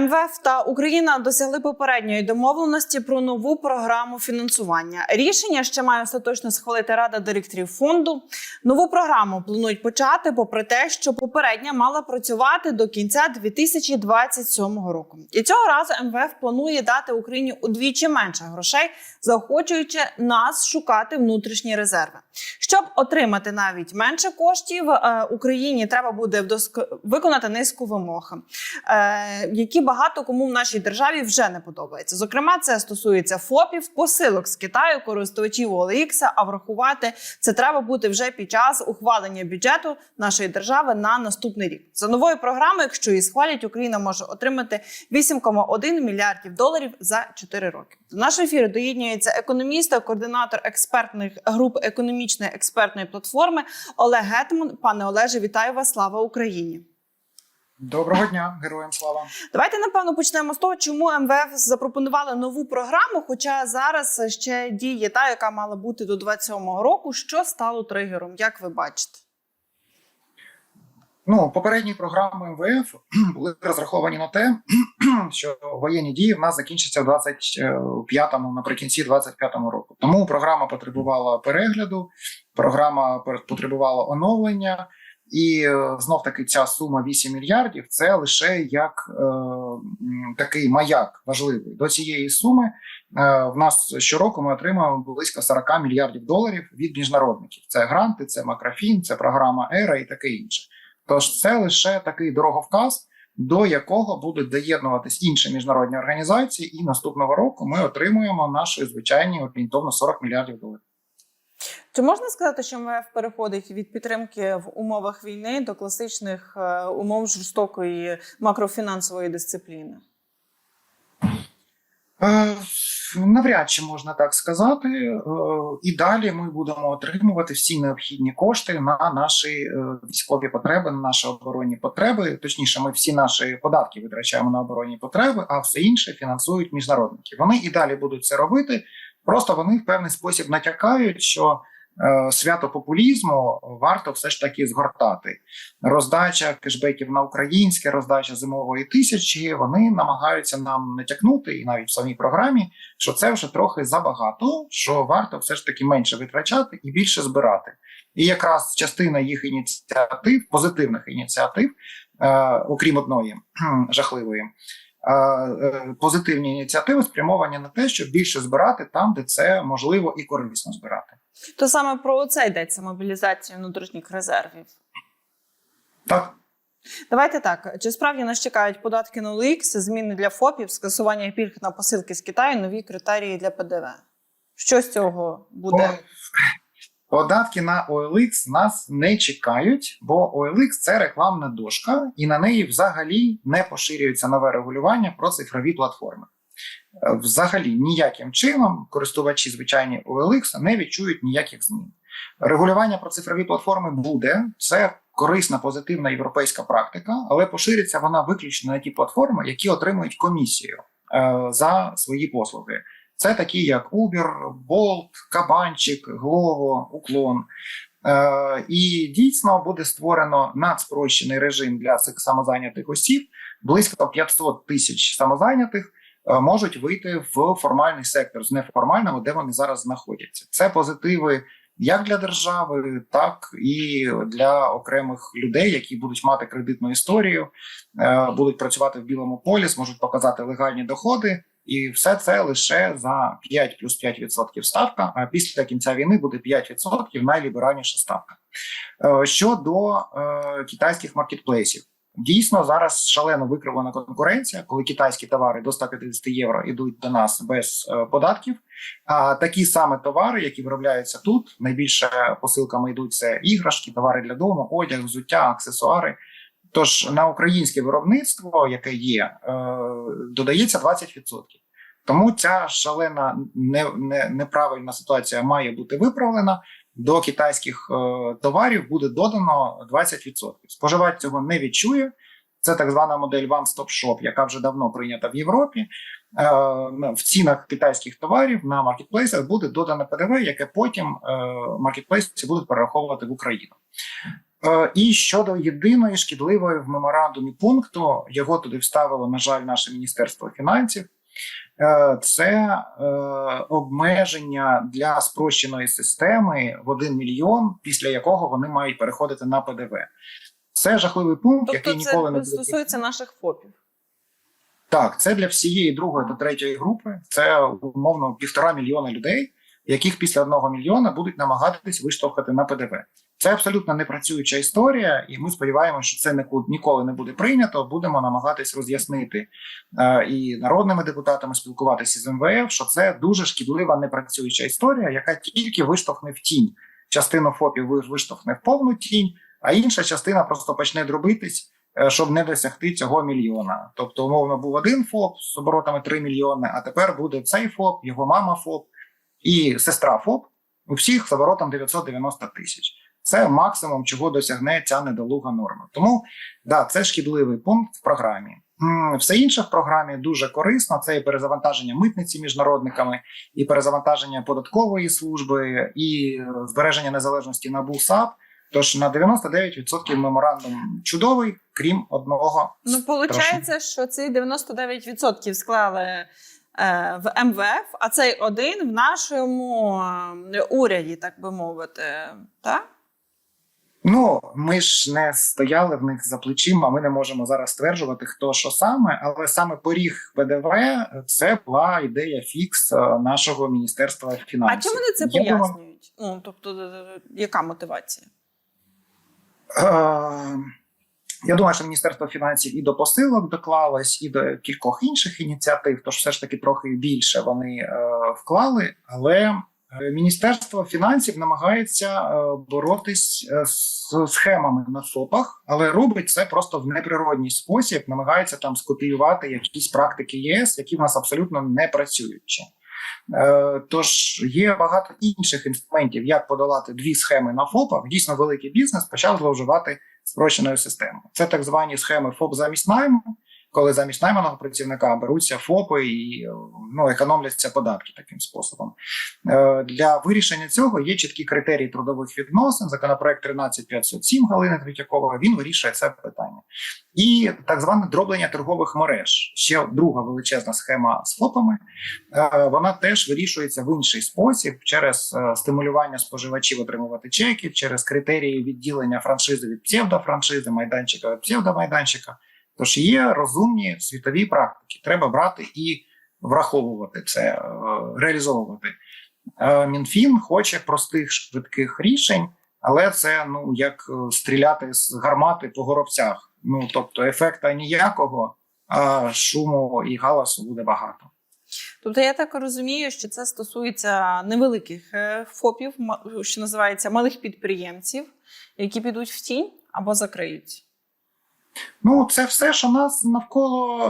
МВФ та Україна досягли попередньої домовленості про нову програму фінансування. Рішення ще має остаточно схвалити Рада директорів фонду. Нову програму планують почати, попри те, що попередня мала працювати до кінця 2027 року. І цього разу МВФ планує дати Україні удвічі менше грошей, заохочуючи нас шукати внутрішні резерви. Щоб отримати навіть менше коштів, е, Україні треба буде виконати низку вимог, е, які багато кому в нашій державі вже не подобаються. Зокрема, це стосується ФОПів, посилок з Китаю, користувачів OLX, а врахувати це треба буде вже під час ухвалення бюджету нашої держави на наступний рік. За новою програмою, якщо її схвалять, Україна може отримати 8,1 мільярдів доларів за 4 роки. До нашого ефіру доєднюється економіст, координатор експертних груп економічної експертної платформи Олег Гетман. Пане Олеже, вітаю вас! Слава Україні! Доброго дня, героям слава. Давайте напевно почнемо з того, чому МВФ запропонували нову програму. Хоча зараз ще діє та, яка мала бути до 27-го року. Що стало тригером? Як ви бачите? Ну, попередні програми МВФ були розраховані на те, що воєнні дії в нас закінчаться в 25-му, наприкінці 25-му року. Тому програма потребувала перегляду, програма потребувала оновлення, і е, знов таки ця сума 8 мільярдів це лише як е, такий маяк важливий. До цієї суми е, в нас щороку ми отримуємо близько 40 мільярдів доларів від міжнародників. Це гранти, це макрофін, це програма ЕРА і таке інше. Тож це лише такий дороговказ, до якого будуть доєднуватись інші міжнародні організації, і наступного року ми отримуємо наші звичайні орієнтовно 40 мільярдів доларів. Чи можна сказати, що МВФ переходить від підтримки в умовах війни до класичних е, умов жорстокої макрофінансової дисципліни? Е, Навряд чи можна так сказати. Е, І далі ми будемо отримувати всі необхідні кошти на наші військові потреби, на наші оборонні потреби. Точніше, ми всі наші податки витрачаємо на оборонні потреби, а все інше фінансують міжнародники. Вони і далі будуть це робити. Просто вони в певний спосіб натякають, що е, свято популізму варто все ж таки згортати. Роздача кешбеків на українське, роздача зимової тисячі. Вони намагаються нам натякнути, і навіть в самій програмі, що це вже трохи забагато, що варто все ж таки менше витрачати і більше збирати. І якраз частина їх ініціатив, позитивних ініціатив, е, окрім одної жахливої. Е, е, Позитивні ініціативи спрямовані на те, щоб більше збирати там, де це можливо і корисно збирати. То саме про це йдеться мобілізація внутрішніх резервів. Так, Давайте так. Чи справді нас чекають податки на OLX, зміни для ФОПів, скасування пільг на посилки з Китаю, нові критерії для ПДВ? Що з цього буде? По- Податки на OLX нас не чекають, бо OLX – це рекламна дошка, і на неї взагалі не поширюється нове регулювання про цифрові платформи. Е, Взагалі ніяким чином користувачі звичайні OLX не відчують ніяких змін. Регулювання про цифрові платформи буде це корисна, позитивна європейська практика, але пошириться вона виключно на ті платформи, які отримують комісію е, за свої послуги. Це такі як Uber, Bolt, Кабанчик, Glovo, Уклон. Е, і дійсно буде створено надспрощений режим для цих самозайнятих осіб. Близько 500 тисяч самозайнятих е, можуть вийти в формальний сектор з неформального, де вони зараз знаходяться. Це позитиви як для держави, так і для окремих людей, які будуть мати кредитну історію, е, будуть працювати в білому полі, зможуть показати легальні доходи. І все це лише за 5 плюс 5% ставка. А після кінця війни буде 5% найліберальніша ставка. Е, Щодо е, китайських маркетплейсів, дійсно зараз шалено викривлена конкуренція, коли китайські товари до 150 євро йдуть до нас без е, податків. А такі саме товари, які виробляються тут, найбільше посилками йдуть це іграшки, товари для дому, одяг, взуття, аксесуари. Тож на українське виробництво, яке є, е, додається 20%. Тому ця шалена не, не, неправильна ситуація має бути виправлена. До китайських е, товарів буде додано 20%. Споживач цього не відчує. Це так звана модель One Stop Shop, яка вже давно прийнята в Європі. Е, в цінах китайських товарів на маркетплейсах буде додане ПДВ, яке потім маркетплейси будуть перераховувати в Україну. Е, І щодо єдиної шкідливої в меморандумі пункту, його туди вставило, на жаль, наше міністерство фінансів. Е, Це е, обмеження для спрощеної системи в 1 мільйон, після якого вони мають переходити на ПДВ. Це жахливий пункт, Тобто який ніколи не це стосується наших ФОПів. Так, це для всієї другої та третьої групи. Це умовно півтора мільйона людей, яких після одного мільйона будуть намагатись виштовхати на ПДВ. Це абсолютно непрацююча історія, і ми сподіваємося, що це ніколи не буде прийнято. Будемо намагатись роз'яснити е, і народними депутатами спілкуватися з МВФ, що це дуже шкідлива непрацююча історія, яка тільки виштовхне в тінь. Частину ФОПів виштовхне в повну тінь, а інша частина просто почне дробитись е, щоб не досягти цього мільйона. Тобто, умовно, був один ФОП з оборотами 3 мільйони, а тепер буде цей ФОП, його мама ФОП і сестра ФОП. У всіх з оборотом 990 тисяч. Це максимум, чого досягне ця недолуга норма. Тому да, це шкідливий пункт в програмі. Все інше в програмі дуже корисно. Це і перезавантаження митниці міжнародниками, і перезавантаження податкової служби, і е, збереження незалежності НАБУ САП. Тож на 99% меморандум чудовий, крім одного. Ну, виходить, що ці 99% склали в МВФ, а цей один в нашому е, уряді, так би мовити. Так? Ну ми ж не стояли в них за плечима. Ми не можемо зараз стверджувати, хто що саме, але саме поріг ПДВ це була ідея фікс е, нашого міністерства А фінансів. чому вони це Я пояснюють? Ну, тобто, е, яка мотивація? Е, Я думаю, що Міністерство фінансів і до посилок доклалось, і до кількох інших ініціатив, тож все ж таки трохи більше вони е, вклали. Але е, Міністерство фінансів намагається е, боротись е, з схемами на ФОПах, але робить це просто в неприродній спосіб, намагається там скопіювати якісь практики ЄС, які в нас абсолютно не працюючі. Е, Тож є багато інших інструментів, як подолати дві схеми на ФОПах. Дійсно, великий бізнес почав зловживати спрощеною системою. Це так звані схеми ФОП замість найму, коли замість найманого працівника беруться ФОПи і ну, економляться податки таким способом. Е, Для вирішення цього є чіткі критерії трудових відносин. Законопроект 13507 Галини Третьякової він вирішує це питання. І так зване дроблення торгових мереж. Ще друга величезна схема з ФОПами. Е, Вона теж вирішується в інший спосіб через е, стимулювання споживачів отримувати чеки, через критерії відділення франшизи від псевдофраншизи, майданчика від псевдомайданчика. Тож є розумні світові практики. Треба брати і враховувати це, е, реалізовувати. Е, Мінфін хоче простих швидких рішень, але це ну як е, стріляти з гармати по горобцях. Ну тобто ефекта ніякого, а шуму і галасу буде багато. Тобто я так розумію, що це стосується невеликих ФОПів, що називається малих підприємців, які підуть в тінь або закриють. Ну, це все, що нас навколо е,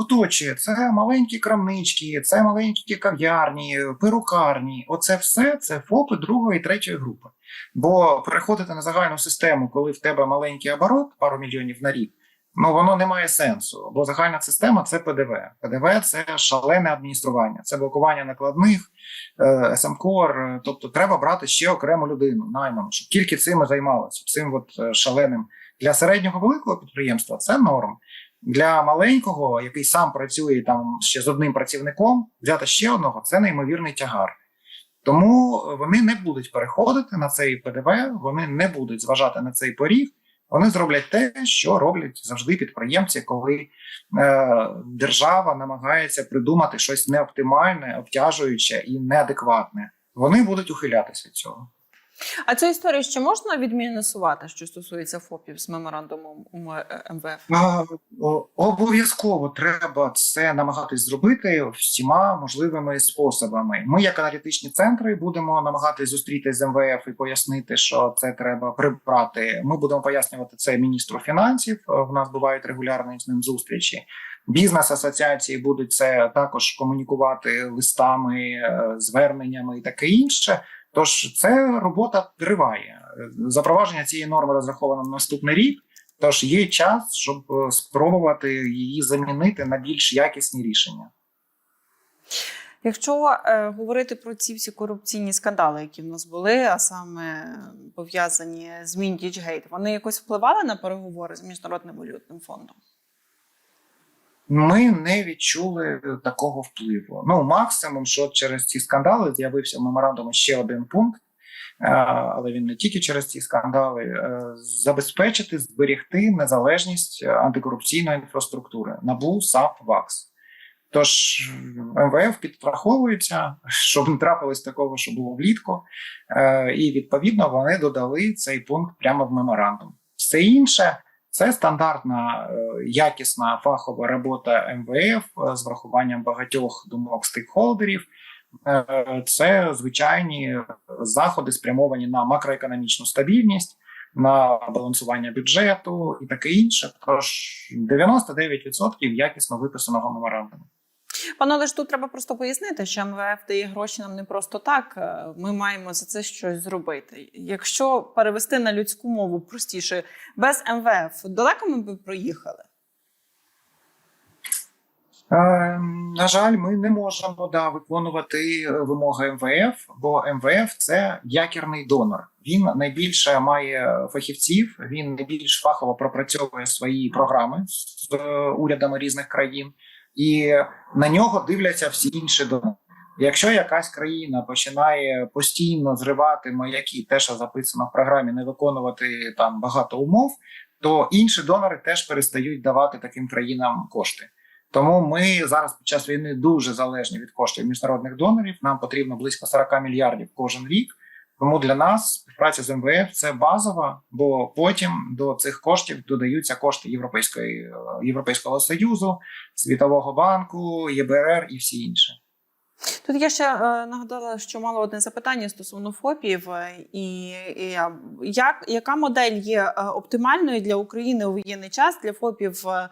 оточує. Це маленькі крамнички, це маленькі кав'ярні, перукарні. Оце все це ФОПи другої і третьої групи. Бо переходити на загальну систему, коли в тебе маленький оборот, пару мільйонів на рік, ну воно не має сенсу. Бо загальна система це ПДВ. ПДВ це шалене адміністрування, це блокування накладних, е, СМКОР. е, Тобто треба брати ще окрему людину найману, щоб тільки цим і займалося, цим от е, шаленим. Для середнього великого підприємства це норм. Для маленького, який сам працює там ще з одним працівником, взяти ще одного це неймовірний тягар. Тому вони не будуть переходити на цей ПДВ, вони не будуть зважати на цей поріг. Вони зроблять те, що роблять завжди підприємці, коли е, держава намагається придумати щось неоптимальне, обтяжуюче і неадекватне. Вони будуть ухилятися від цього. А цю історію ще можна відмінусувати, що стосується ФОПів з меморандумом УМ- е, МВФ? Обов'язково треба це намагатись зробити всіма можливими способами. Ми, як аналітичні центри, будемо намагатись зустрітися з МВФ і пояснити, що це треба прибрати. Ми будемо пояснювати це міністру фінансів. Е, В нас бувають регулярні з ним зустрічі. Бізнес-асоціації будуть це також комунікувати листами, е, зверненнями і таке інше. Тож це робота триває. Запровадження цієї норми розраховано на наступний рік. Тож є час, щоб е, спробувати її замінити на більш якісні рішення. Якщо е, говорити про ці всі корупційні скандали, які в нас були, а саме пов'язані з Міндічгейт, вони якось впливали на переговори з міжнародним валютним фондом? Ми не відчули такого впливу. Ну, максимум, що через ці скандали з'явився в меморандумі ще один пункт, е, але він не тільки через ці скандали, е, забезпечити, зберегти незалежність антикорупційної інфраструктури НАБУ, САП, ВАКС. Тож МВФ підстраховується, щоб не трапилось такого, що було влітку, е, і відповідно вони додали цей пункт прямо в меморандум. Все інше це стандартна е, якісна фахова робота МВФ е, з врахуванням багатьох думок стейкхолдерів. Е, Це звичайні заходи, спрямовані на макроекономічну стабільність, на балансування бюджету і таке інше. Тож 99% якісно виписаного меморандуму. Пане, але ж тут треба просто пояснити, що МВФ дає гроші нам не просто так. е, Ми маємо за це щось зробити. Якщо перевести на людську мову простіше, без МВФ далеко ми б проїхали. Е, на жаль, ми не можемо да, виконувати е, вимоги МВФ, бо МВФ це якірний донор. Він найбільше має фахівців, він найбільш фахово пропрацьовує свої програми з урядами різних країн, і на нього дивляться всі інші донори. Якщо якась країна починає постійно зривати маяки, те, що записано в програмі, не виконувати там багато умов, то інші донори теж перестають давати таким країнам кошти. Тому ми зараз під час війни дуже залежні від коштів міжнародних донорів. Нам потрібно близько 40 мільярдів кожен рік. Тому для нас співпраця з МВФ це базова, бо потім до цих коштів додаються кошти Європейської е, Європейського союзу, Світового банку, ЄБРР і всі інші. Тут я ще е, нагадала, що мало одне запитання стосовно ФОПів, е, і, і як яка модель є оптимальною для України у воєнний час для ФОПів е,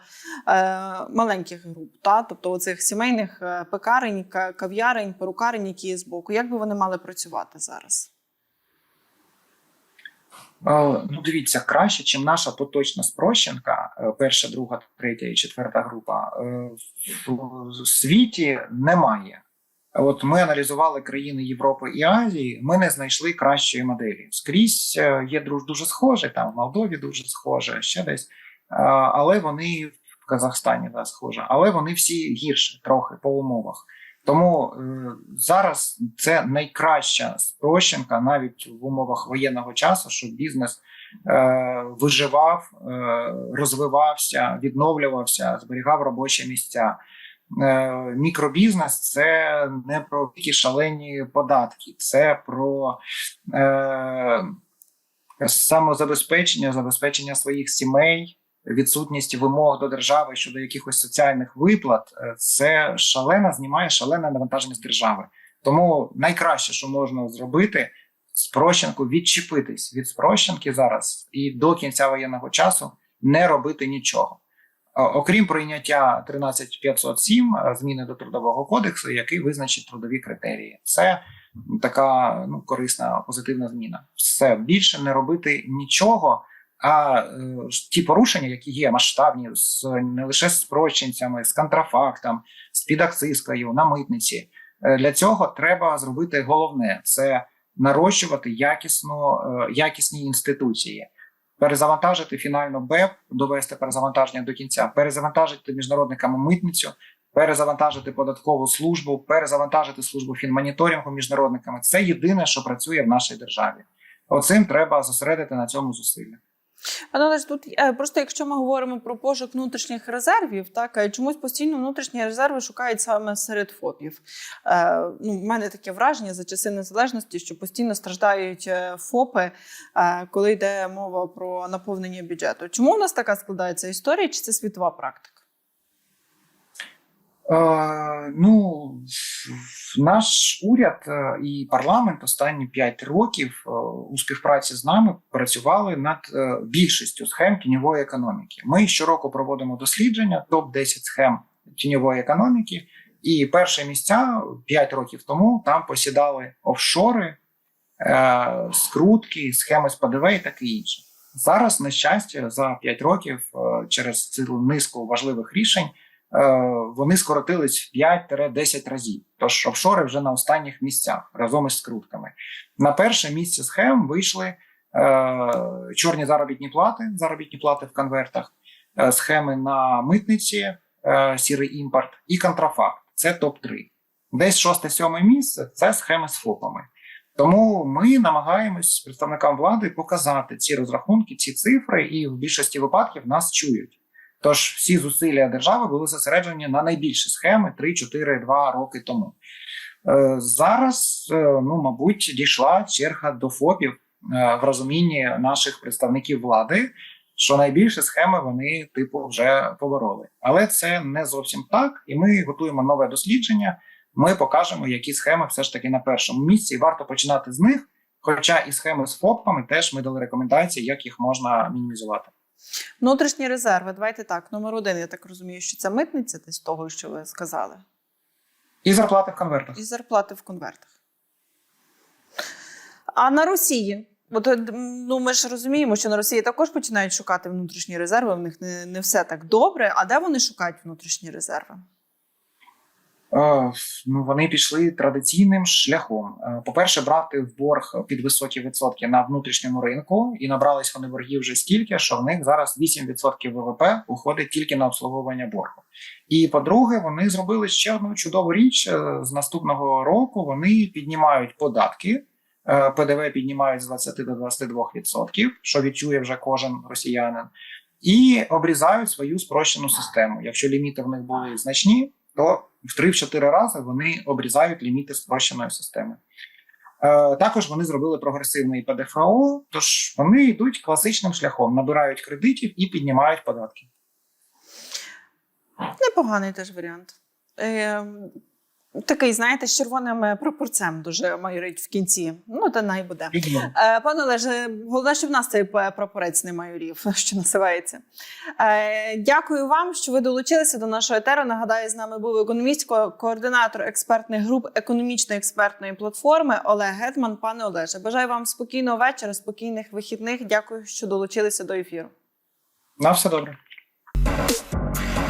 маленьких груп, та тобто оцих сімейних пекарень, ка- кав'ярень, перукарень, які є збоку. Як би вони мали працювати зараз? Е, Ну, дивіться, краще, чим наша поточна спрощенка, е, перша, друга, третя і четверта група, е, в світі немає. От ми аналізували країни Європи і Азії, ми не знайшли кращої моделі. Скрізь є дуже схоже, там в Молдові дуже схоже, ще десь, але вони в Казахстані да, схоже, але вони всі гірші трохи по умовах. Тому е, зараз це найкраща спрощенка навіть в умовах воєнного часу, щоб бізнес е, виживав, е, розвивався, відновлювався, зберігав робочі місця. Мікробізнес це не про такі шалені податки, це про е, самозабезпечення, забезпечення своїх сімей, відсутність вимог до держави щодо якихось соціальних виплат. Е, Це шалена знімає шалене навантаження з держави. Тому найкраще, що можна зробити, спрощенку відчепитись від спрощенки зараз і до кінця воєнного часу не робити нічого. Окрім прийняття 13507 е, зміни до трудового кодексу, який визначить трудові критерії, це така ну корисна позитивна зміна. Все більше не робити нічого. А е, ті порушення, які є масштабні, з не лише з спрощенцями, з контрафактом, з підакцизкою на митниці, е, для цього треба зробити головне це нарощувати якісну, е, якісні інституції перезавантажити фінально БЕП, довести перезавантаження до кінця, перезавантажити міжнародниками митницю, перезавантажити податкову службу, перезавантажити службу фінмоніторингу міжнародниками. Це єдине, що працює в нашій державі. Оцим треба зосередити на цьому зусилля. Пане Олеж, тут е, просто якщо ми говоримо про пошук внутрішніх резервів, так е, чомусь постійно внутрішні резерви шукають саме серед ФОПів. Е, ну, в мене таке враження за часи незалежності, що постійно страждають е, ФОПи, е, коли йде мова про наповнення бюджету. Чому в нас така складається історія? Чи це світова практика? Е, ну, наш уряд е, і парламент останні 5 років е, у співпраці з нами працювали над е, більшістю схем тіньової економіки. Ми щороку проводимо дослідження топ 10 схем тіньової економіки, і перші місця 5 років тому там посідали офшори, скрутки, схеми з ПДВ і таке інше. Зараз, на щастя, за 5 років через цілу низку важливих рішень вони скоротились в 5-10 разів. Тож офшори вже на останніх місцях разом із скрутками. На перше місце схем вийшли е, чорні заробітні плати, заробітні плати в конвертах, е, схеми на митниці, е, сірий імпорт і контрафакт. Це топ-3. Десь шосте-сьоме місце це схеми з ФОПами. Тому ми намагаємось представникам влади показати ці розрахунки, ці цифри, і в більшості випадків нас чують. Тож всі зусилля держави були зосереджені на найбільші схеми 3-4-2 роки тому. Е, Зараз, е, ну мабуть, дійшла черга до ФОПів е, в розумінні наших представників влади, що найбільші схеми вони типу вже побороли. Але це не зовсім так, і ми готуємо нове дослідження. Ми покажемо, які схеми все ж таки на першому місці, варто починати з них. Хоча і схеми з ФОПами теж ми дали рекомендації, як їх можна мінімізувати. Внутрішні резерви. Давайте так. Номер один, я так розумію, що це митниця десь того, що ви сказали, І зарплати в конвертах. і зарплати в конвертах. А на Росії. От, е, ну, ми ж розуміємо, що на Росії також починають шукати внутрішні резерви. В них не, не все так добре. А де вони шукають внутрішні резерви? Е, ну, вони пішли традиційним шляхом. Е, По-перше, брати в борг під високі відсотки на внутрішньому ринку, і набрались вони боргів вже стільки, що в них зараз 8% ВВП уходить тільки на обслуговування боргу. І по-друге, вони зробили ще одну чудову річ. Е, З наступного року вони піднімають податки. ПДВ піднімають з 20 до 22%, що відчує вже кожен росіянин, і обрізають свою спрощену систему. Якщо ліміти в них були значні, то в 3-4 рази вони обрізають ліміти спрощеної системи. Е, також вони зробили прогресивний ПДФО, тож вони йдуть класичним шляхом, набирають кредитів і піднімають податки. Непоганий теж варіант. Е, такий, знаєте, з червоним е, прапорцем дуже майорить в кінці. Ну, та най буде. Е, Пане Олеже, головне, що в нас цей прапорець не майорів, що називається. Е, Дякую вам, що ви долучилися до нашого етеру. Нагадаю, з нами був економіст, координатор експертних груп економічної експертної платформи Олег Гетман. Пане Олеже, бажаю вам спокійного вечора, спокійних вихідних. Дякую, що долучилися до ефіру. На все добре.